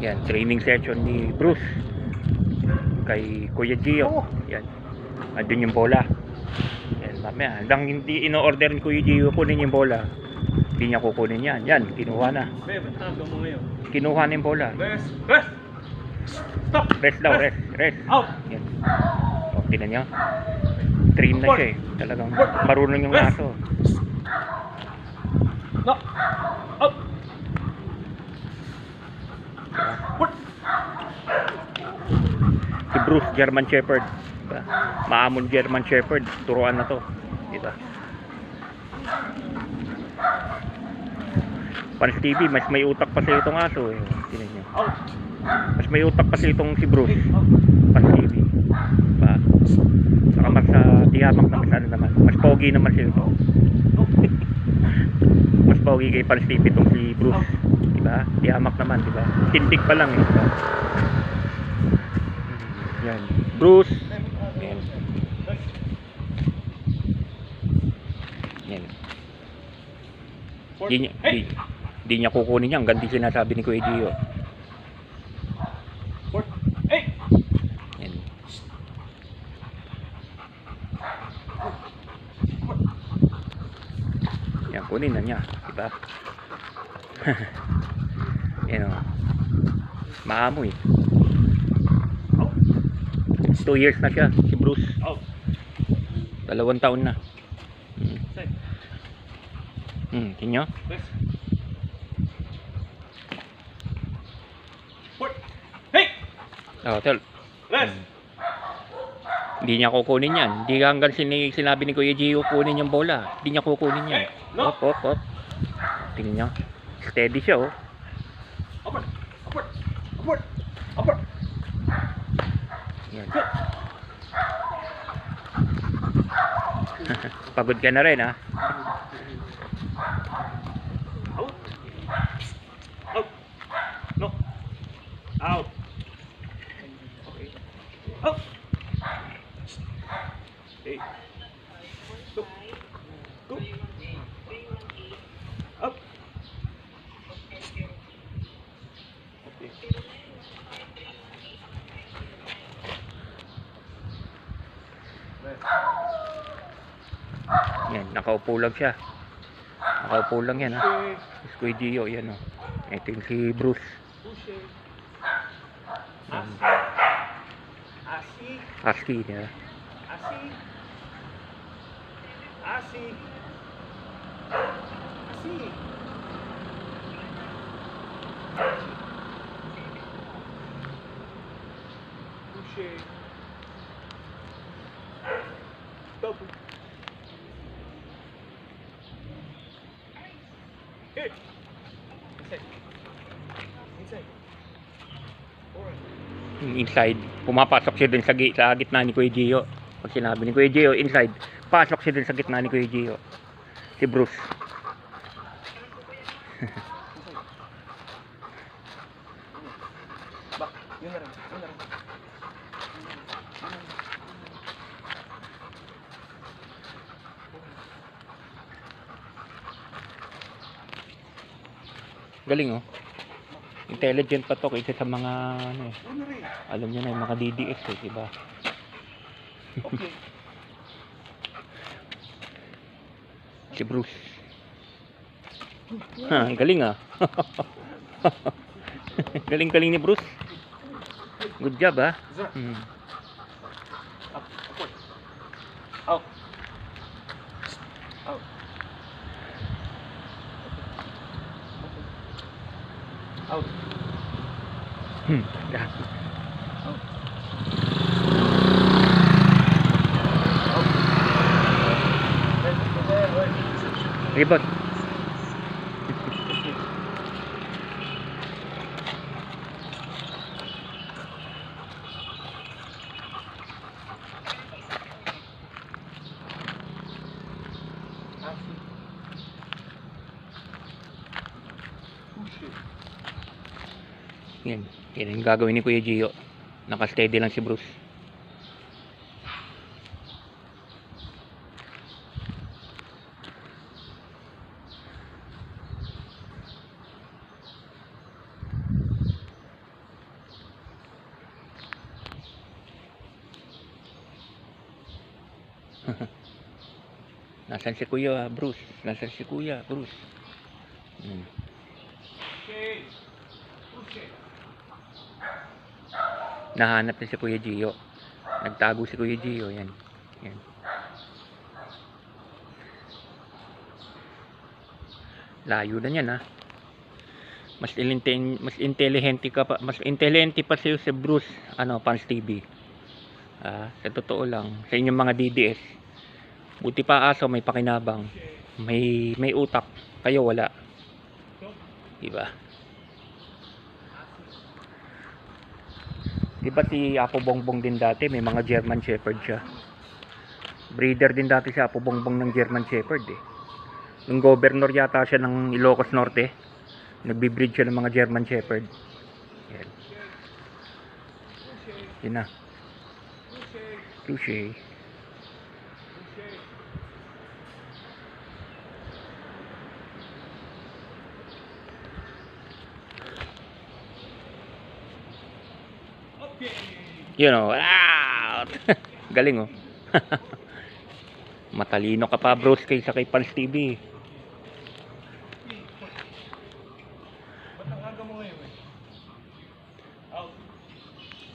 Yan, training session ni Bruce. Kay Kuya Gio. Yan. Andun yung bola. Yan, mamaya. Hanggang hindi ino-order ni Kuya Gio kunin yung bola. Hindi niya kukunin yan. Yan, kinuha na. Bebe, tago mo ngayon. Kinuha na yung bola. Rest! Rest! Stop! Rest daw, rest, rest. Out! Yan. O, tinan niyo. Train na siya eh. Talagang marunong yung aso. No! Out! What? Si Bruce, German Shepherd. Diba? Maamon German Shepherd. Turuan na to. Diba? Pans TV, mas may utak pa sa itong aso eh. Tinan niyo. Out! Mas may utak pa sa itong si Bruce. Pans TV. Diba? Saka mas uh, dihamak na mas ano naman. Mas pogi naman siya ito. Mas pogi kay Pans TV itong si Bruce. Diba? Dihamak naman, diba? Tindig pa lang eh. Diba? Yan. Bruce. Yan. Yan. Di niya, di, di niya kukunin yan. Ganti sinasabi ni Kuya Gio. Four! Hey! Yan. Yan, kunin na niya. Diba? Yan o. Maamoy. Out! Two years na siya, si Bruce. Out! Dalawang taon na. Hmm. Hmm, kinyo? Four! Hey! Oh, tol. Rest! Hindi niya kukunin yan. Hindi hanggang sinabi ni Kuya Gio kunin yung bola. Hindi niya kukunin yan. Hey! No! Op, op. Tingnan niyo. Steady siya, oh. Upward! Upward! Upward! Upward! Yan. Pagod ka na rin, ha? Out! Out! No! Out! Out! Yan, nakaupo lang siya. Nakaupo lang yan, ha? Gio, yan, oh. Ito yung si Bruce. Yan. Asi. Husky, niya. Asi. Asi. Asi. Push Inside. Yung inside, pumapasok siya dun sa, sa gitna ni Kuya Gio. Pag sinabi ni Kuya Gio, inside, pasok siya dun sa gitna ni Kuya Gio. Si Bruce. Back. Yun na rin. Yun na rin. Galing, oh. Intelligent pa to kaysa sa mga, ano eh. Alam niyo na yung mga DDS eh, diba? Okay. Si Bruce. Ha, galing ah. Galing-galing ni Bruce. Good job ah. Hmm. Up. Upward. Out. Out. Out. Hmm. Yeah. Out. Out. Ribot. Yan. Yan yung gagawin ni Kuya Gio. Naka-steady lang si Bruce. Nasaan si Kuya Bruce? Nasaan si Kuya Bruce? Hmm. Okay. Okay. Nahanap na si Kuya Gio. Nagtago si Kuya Gio. Yan. Yan. Layo na yan ha. Mas intelligent mas intelligent ka pa mas intelligent pa sa'yo si Bruce ano Pans TV. Ah, sa totoo lang sa inyong mga DDS. Buti pa aso may pakinabang. May may utak. Kayo wala. Diba? Diba si Apo Bongbong din dati, may mga German Shepherd siya. Breeder din dati si Apo Bongbong ng German Shepherd eh. Nung governor yata siya ng Ilocos Norte, nagbi-breed siya ng mga German Shepherd. Yan. Yun na. Touche. You know, out! Galing oh. Matalino ka pa bros kaysa kay Pans TV.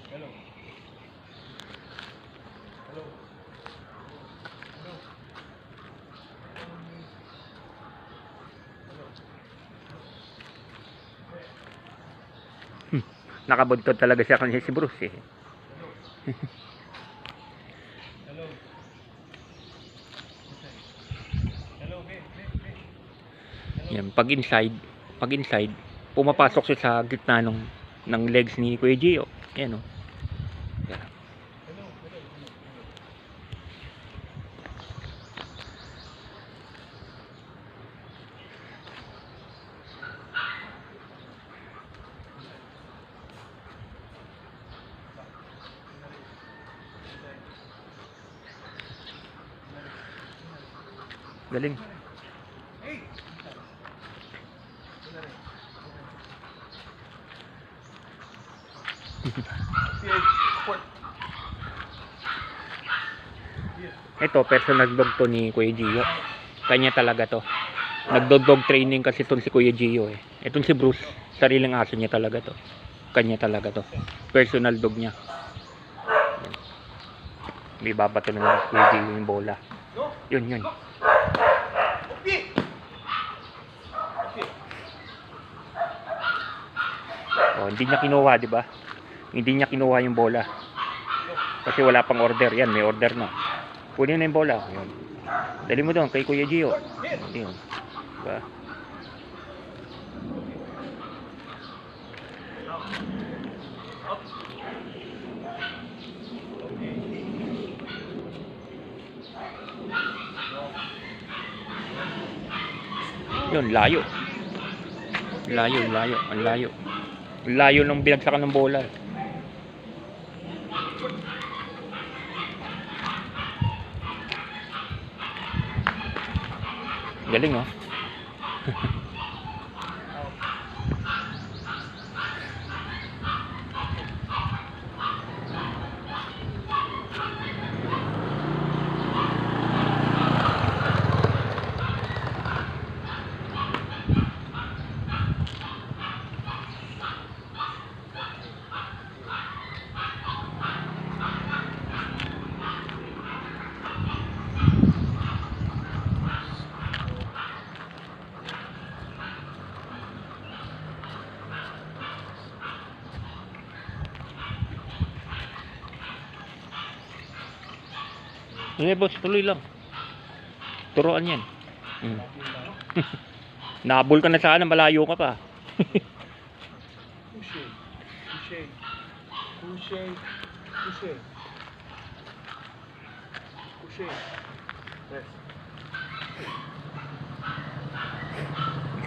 Hello. Nakabudtod talaga siya kanya si Bruce eh. Hello. Hello, babe, babe, babe. Yan, pag inside, pag inside, pumapasok siya sa gitna ng ng legs ni Kuya Gio. Yan oh. Yan. Hello, hello, hello. Galing. Ito, personal dog to ni Kuya Gio. Kanya talaga to. Nagdog-dog training kasi itong si Kuya Gio eh. Itong si Bruce, sariling aso niya talaga to. Kanya talaga to. Personal dog niya. May babato na lang Kuya Gio yung bola. Yun, yun. Okay! Okay. Oh, hindi niya kinuha, di ba? Hindi niya kinuha yung bola. Kasi wala pang order. Yan, may order na. Kunin na yung bola. Yun. Dali mo doon kay Kuya Gio. Yun. Diba? Yun, layo. Layo, layo. Ang layo. Layo ng binagsakan ng bola. Galing oh. Hindi boss, tuloy lang. Turuan yan. Mm. Nabol ka na sana, malayo ka pa. Touche. Touche. Touche. Touche. Touche. Yes.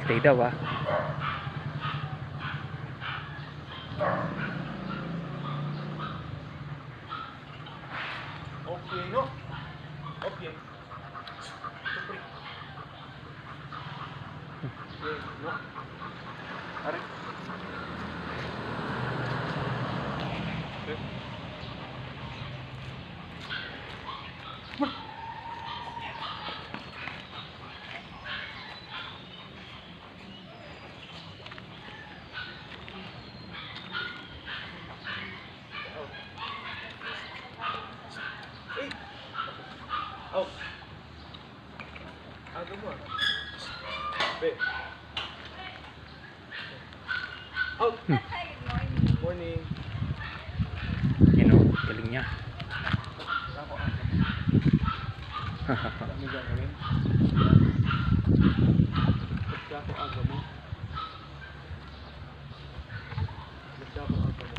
Stay daw ah. Okay, no? Okay. Supri. Okay, no? Ari. Okay. Morning. Yun o, galing niya. Ako ah. Dami gagawin. Basta ako aga mo. Basta ako aga mo.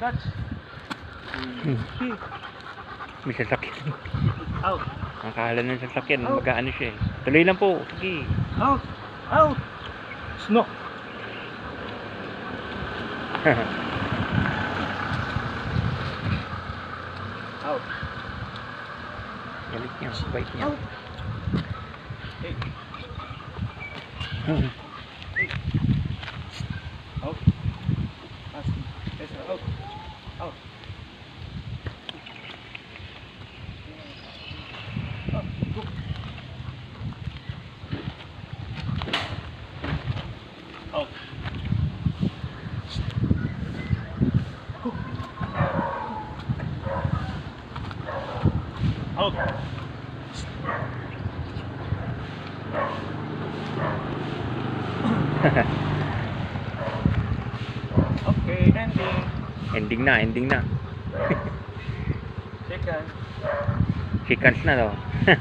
catch. Okay. May sasakyan. Out, Akala ng sasakyan, mag-ano siya eh. Tuloy lang po. Sige. out, out. Snow. Out. galing niya, bait niya. Out. Hey, out. Pass. Yes, out. Out. Out. Go. Out. Go. Out. Okay, ending. ending na, ending na. Second. Seconds na daw.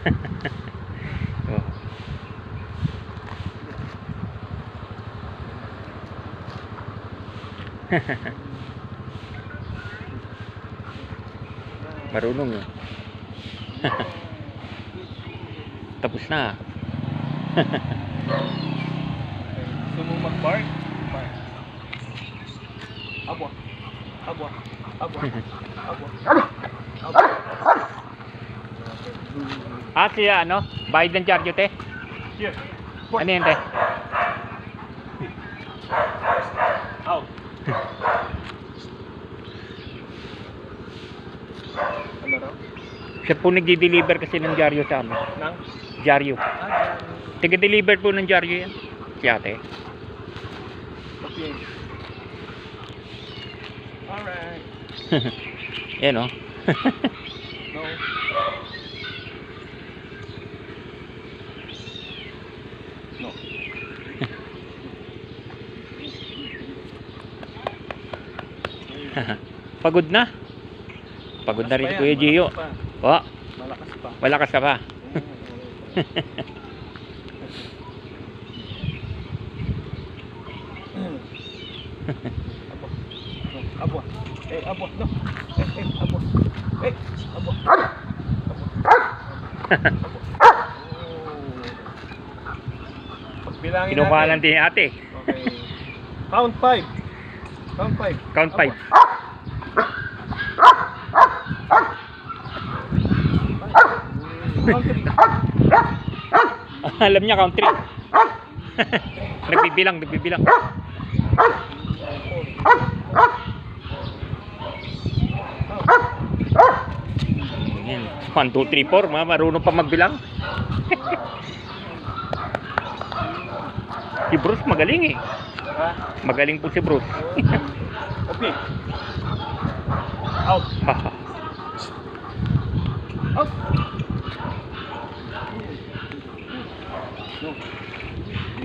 Marunong eh. Tapos na. Gusto mo mag-park? Park. Abwa. Abwa. Abwa. Abwa. Abwa. Ah, siya ano? Bayad ng charge te? Ano yun te? Out. Ano raw? Siya po nagdi-deliver kasi ng dyaryo sa amin. Dyaryo. Ah, Tiga-deliver po ng dyaryo yan. Si ate. Okay. Alright. Yan oh. No. No. Pagod na. Pagod na rin si Kuya Gio. Malakas ka pa. abo. Abo. Eh, abo. No. Eh, eh, abo. Eh, abo. Abo. Abo. Bilangin Kinukuha natin. lang din ate. Okay. Count 5. Count 5. Count 5. Alam niya count 3. nagbibilang, nagbibilang. Yan. 1, 2, 3, 4. Ma, marunong pa magbilang. si Bruce magaling eh. Magaling po si Bruce. Okay. Out.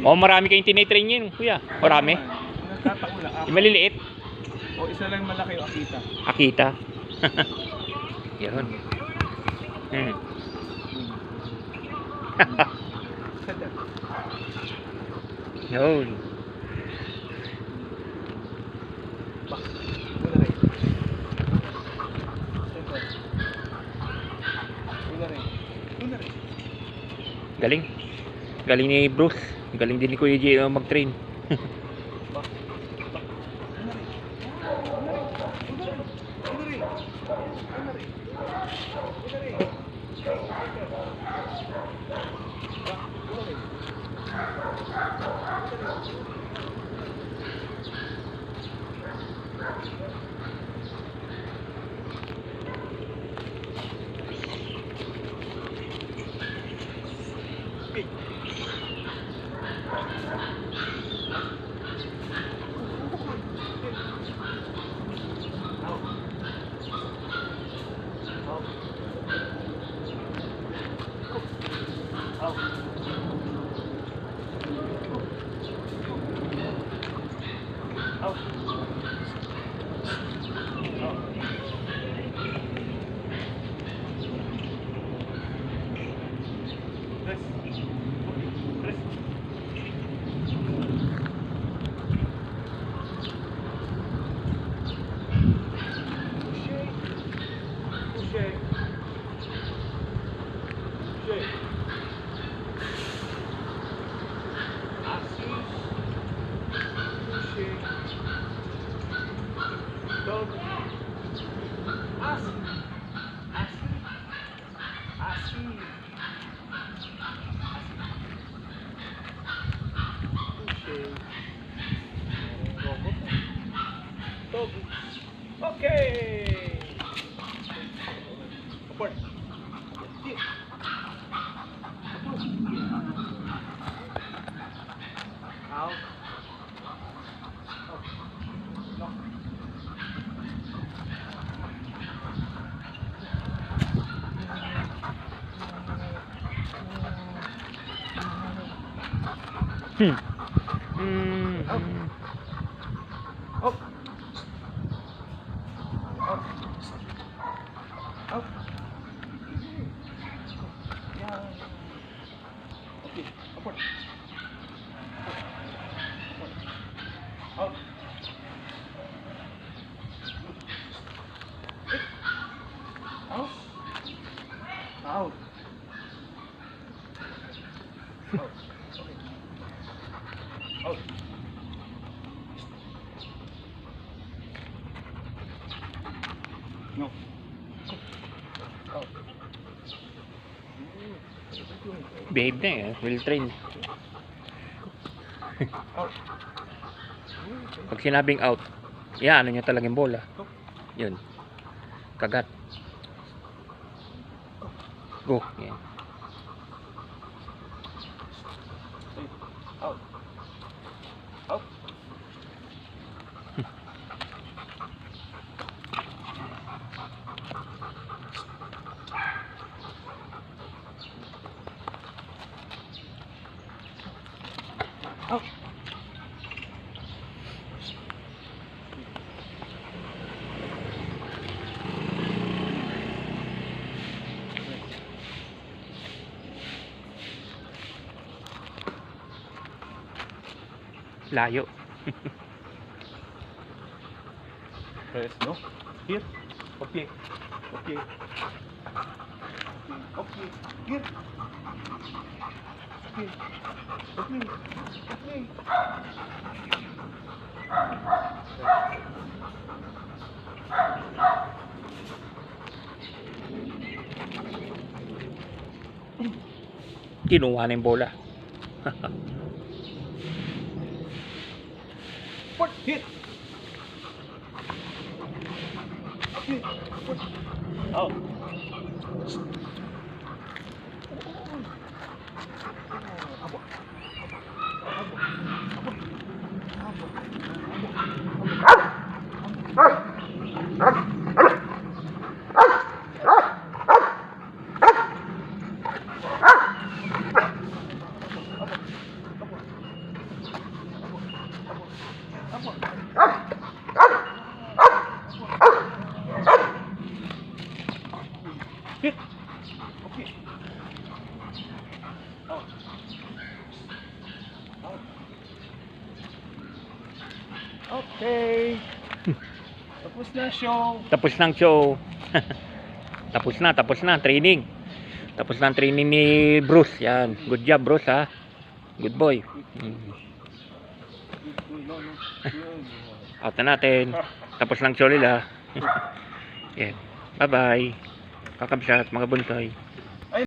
Oh, marami kayong tinitrain yun, kuya. Marami. Nagkataon lang. Yung maliliit. O isa lang malaki yung akita. Akita. Yun. Hmm. Yun. Galing. Galing ni Bruce. Galing din ni Kuya G mag-train. Well. us. Hmm. Hmm. Out. Up. Up. Up. Yeah. Okay. Upward. Out. Out. Out. Out. Okay. Out. No. Out. Behave na eh. Well trained. Pag sinabing out, yan, ano niya talagang bola. Yun. Kagat. Go. Yan. Out. Out. Out. Layo. Press, no? Here. Okay. Okay. Okay. Here. Okay. Okay. Okay. Kinuha na yung bola. Put. Hit. Okay. Okay. Tapos na show. Tapos na show. tapos na, tapos na. Training. Tapos na training ni Bruce. Yan. Good job, Bruce, ha. Good boy. Mm. No. Out na natin. Tapos lang show nila. Yan. Bye-bye. Kakabsat, mga bunsoy.